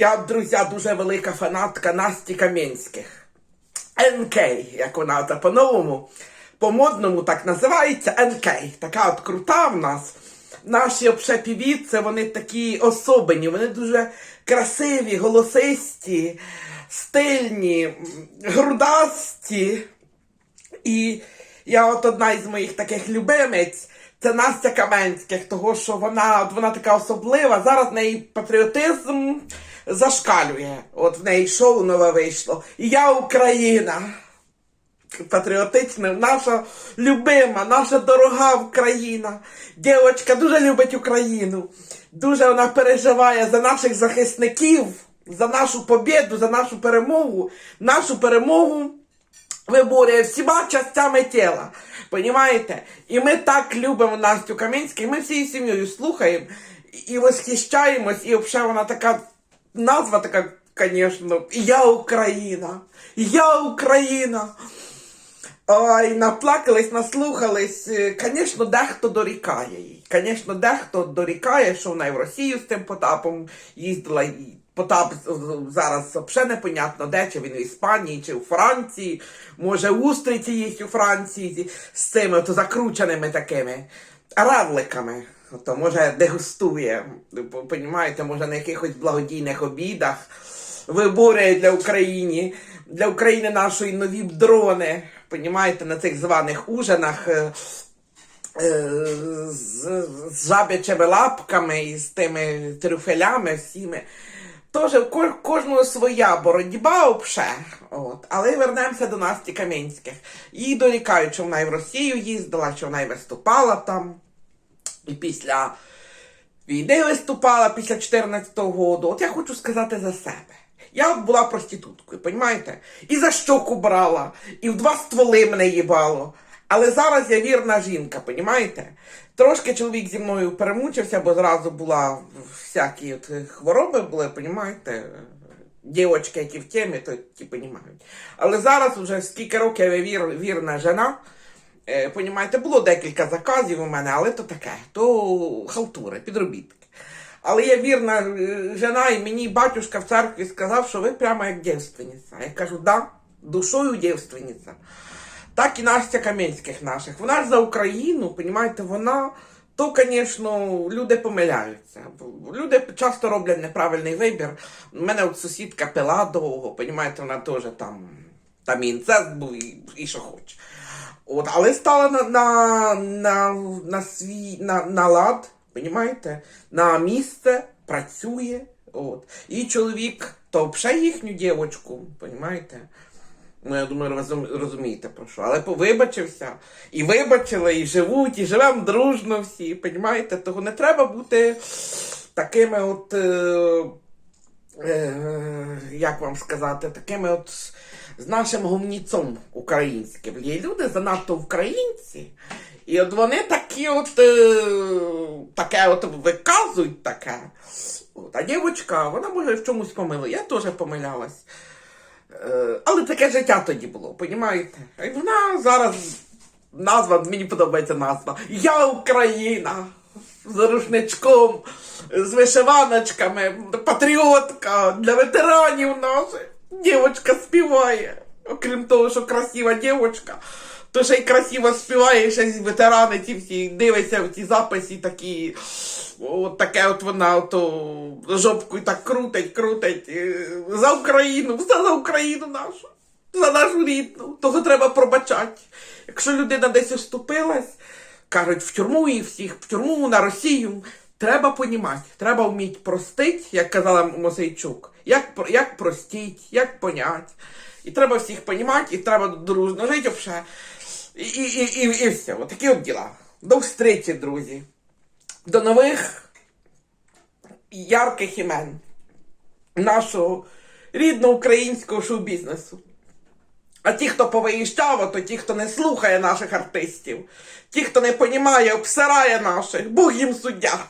Я, друзі, дуже велика фанатка Насті Кам'янських. НК, як вона це по-новому, по-модному так називається НК. Така от крута в нас. Наші общепівіці, вони такі особені, вони дуже красиві, голосисті, стильні, грудасті. І я от одна із моїх таких любимець, це Настя Каменських, того що вона, от вона така особлива. Зараз в неї патріотизм зашкалює. От в неї шоу нове вийшло. Я Україна. Патріотична, наша любима, наша дорога Україна. Дівчинка дуже любить Україну. Дуже вона переживає за наших захисників, за нашу побіду, за нашу перемогу. Нашу перемогу виборює всіма частями тіла. Понімаєте? І ми так любимо Настю Камінську, і ми всією сім'єю слухаємо і восхищаємось, і взагалі вона така назва така, звісно, Я Україна. Я Україна. Ой, наплакались, наслухались. Звісно, дехто дорікає їй. Звісно, дехто дорікає, що вона і в Росію з тим Потапом їздила. І Потап зараз взагалі непонятно де, чи він в Іспанії, чи у Франції. Може, устриці їсть у Франції з цими то закрученими такими равликами. То може дегустує, понімаєте, може на якихось благодійних обідах виборює для України, для України нашої нові дрони, понімаєте, на цих званих ужинах е, е, з, з жабячими лапками і з тими трюфелями всіми. Тож у ко- кожного своя боротьба обше. От. Але вернемося до Насті Кам'янських. Їй дорікають, що вона і в Росію їздила, що вона і виступала там. І після війни виступала після 14-го року. От я хочу сказати за себе. Я була проституткою, понімаєте? І за щоку брала, і в два стволи мене їбало. Але зараз я вірна жінка, понімаєте? Трошки чоловік зі мною перемучився, бо зразу була всякі от хвороби були, понімаєте? Дівочки, які в темі, то ті понімають. Але зараз вже скільки років я вір, вірна жена. Е, понімаєте, було декілька заказів у мене, але то таке, то халтури, підробітки. Але я вірна е, жена, і мені батюшка в церкві сказав, що ви прямо як дівственниця. Я кажу, да, душою дівственниця. Так і Настя Кам'янських наших. Вона за Україну, понімаєте, вона. То, звісно, люди помиляються. Люди часто роблять неправильний вибір. У мене от сусідка пила довго, понімаєте, вона теж там, там і інцест був, і, і що хоче. От, але стала на, на, на, на свій на, на лад, понімаєте, на місце, працює. От. І чоловік то взагалі їхню дівочку, понімаєте? Ну, я думаю, розум, розумієте про що. Але повибачився, і вибачили, і живуть, і живемо дружно всі, понімаєте? Того не треба бути такими от. Е, е, як вам сказати, такими от з нашим гумніцом українським. Є люди занадто українці, і от вони такі от е, таке от виказують таке. От, а дівчинка, вона може в чомусь помила. Я теж помилялась. Е, але таке життя тоді було, понімаєте? Вона зараз назва, мені подобається назва. Я Україна з рушничком, з вишиваночками, патріотка для ветеранів наших. Дівочка співає. Окрім того, що красива дівчинка, то ще й красиво співає, ще й ветерани ці всі дивляться в ці записи такі. От таке от вона ото жопкою так крутить, крутить. е, За Україну, все за Україну нашу, за нашу рідну. Того треба пробачати. Якщо людина десь оступилась, кажуть, в тюрму і всіх, в тюрму на Росію. Треба понімати, треба вміти простити, як казала Мосейчук. Як, як простіть, як понять. І треба всіх понімати, і треба дружно жити вже. І, і, і, і, все. Отакі от діла. До встречі, друзі. До нових ярких імен нашого рідного українського шоу-бізнесу. А ті, хто повиїжджав, то ті, хто не слухає наших артистів, ті, хто не понімає, обсирає наших, Бог їм суддя.